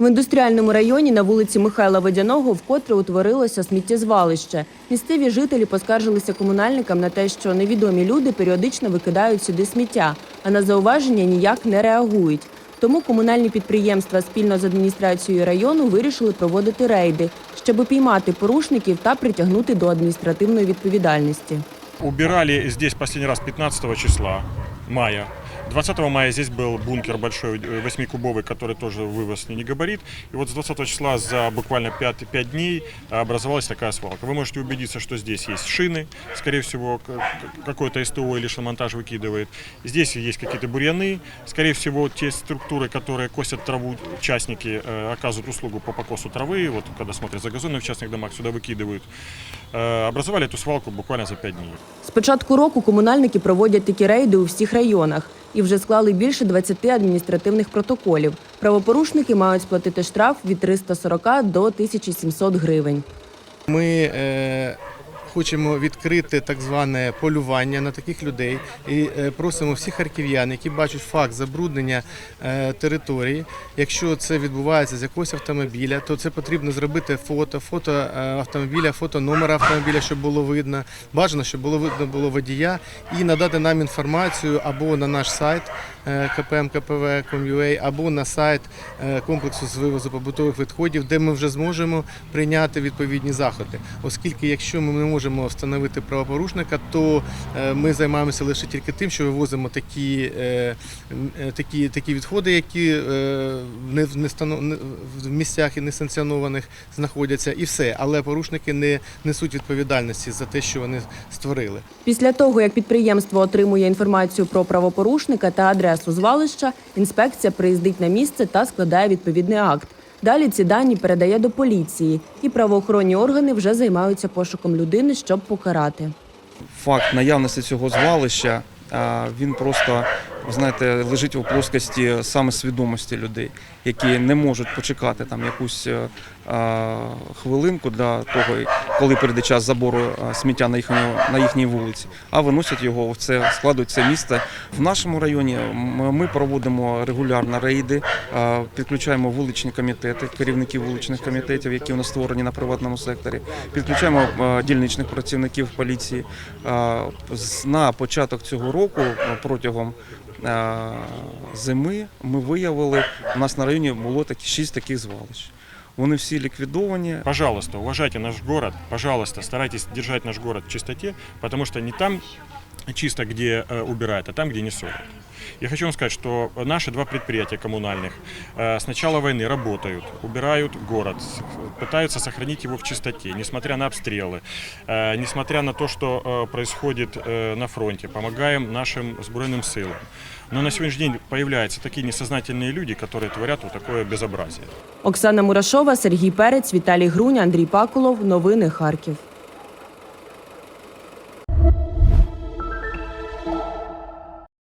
В індустріальному районі на вулиці Михайла Водяного вкотре утворилося сміттєзвалище. Місцеві жителі поскаржилися комунальникам на те, що невідомі люди періодично викидають сюди сміття, а на зауваження ніяк не реагують. Тому комунальні підприємства спільно з адміністрацією району вирішили проводити рейди, щоб упіймати порушників та притягнути до адміністративної відповідальності. Убирали здесь последний раз 15 числа мая. 20 мая здесь был бункер большой, э, восьмикубовый, который тоже вывоз не габарит. И вот с 20 числа за буквально 5, 5 дней образовалась такая свалка. Вы можете убедиться, что здесь есть шины, скорее всего, к- к- какой-то СТО или шиномонтаж выкидывает. Здесь есть какие-то бурьяны. Скорее всего, те структуры, которые косят траву, частники э, оказывают услугу по покосу травы. Вот когда смотрят за газоном в частных домах, сюда выкидывают. Э, Образовали эту свалку буквально за 5 дней. З початку року комунальники проводять такі рейди у всіх районах і вже склали більше 20 адміністративних протоколів. Правопорушники мають сплатити штраф від 340 до 1700 гривень. Ми е, хочемо відкрити так зване полювання на таких людей і е, просимо всіх харків'ян, які бачать факт забруднення е, території. Якщо це відбувається з якогось автомобіля, то це потрібно зробити фото, фото е, автомобіля, фото номера автомобіля, щоб було видно. Бажано, щоб було видно було водія, і надати нам інформацію або на наш сайт kpmkpv.com.ua, або на сайт комплексу з вивозу побутових відходів, де ми вже зможемо прийняти відповідні заходи. Оскільки, якщо ми не можемо встановити правопорушника, то е, ми займаємося лише тільки тим, що вивозимо такі, е, е, такі, такі відходи, які не- в місцях і несанкціонованих знаходяться, і все. Але порушники не несуть відповідальності за те, що вони створили. Після того, як підприємство отримує інформацію про правопорушника та адресу звалища, інспекція приїздить на місце та складає відповідний акт. Далі ці дані передає до поліції, і правоохоронні органи вже займаються пошуком людини, щоб покарати. факт наявності цього звалища, він просто, ви знаєте, лежить у плоскості саме свідомості людей, які не можуть почекати там якусь е, хвилинку для того, коли прийде час забору сміття на їхню, на їхній вулиці, а виносять його в це, складують це місце. В нашому районі ми проводимо регулярно рейди, підключаємо вуличні комітети, керівників вуличних комітетів, які у нас створені на приватному секторі. Підключаємо дільничних працівників поліції. На початок цього року протягом зими ми виявили, у нас на районі було такі шість таких звалищ. Вони всі ліквідовані. Пожалуйста, уважайте наш город, пожалуйста, старайтесь держать наш город в чистоте, потому что не там чисто, где э, убирают, а там, где не ссорят. Я хочу вам сказать, что наши два предприятия коммунальных э, с начала войны работают, убирают город, с- пытаются сохранить его в чистоте, несмотря на обстрелы, э, несмотря на то, что э, происходит э, на фронте, помогаем нашим сбройным силам. Но на сегодняшний день появляются такие несознательные люди, которые творят вот такое безобразие. Оксана Мурашова, Сергій Перець, Віталій Груня, Андрій Пакулов. Новини Харків.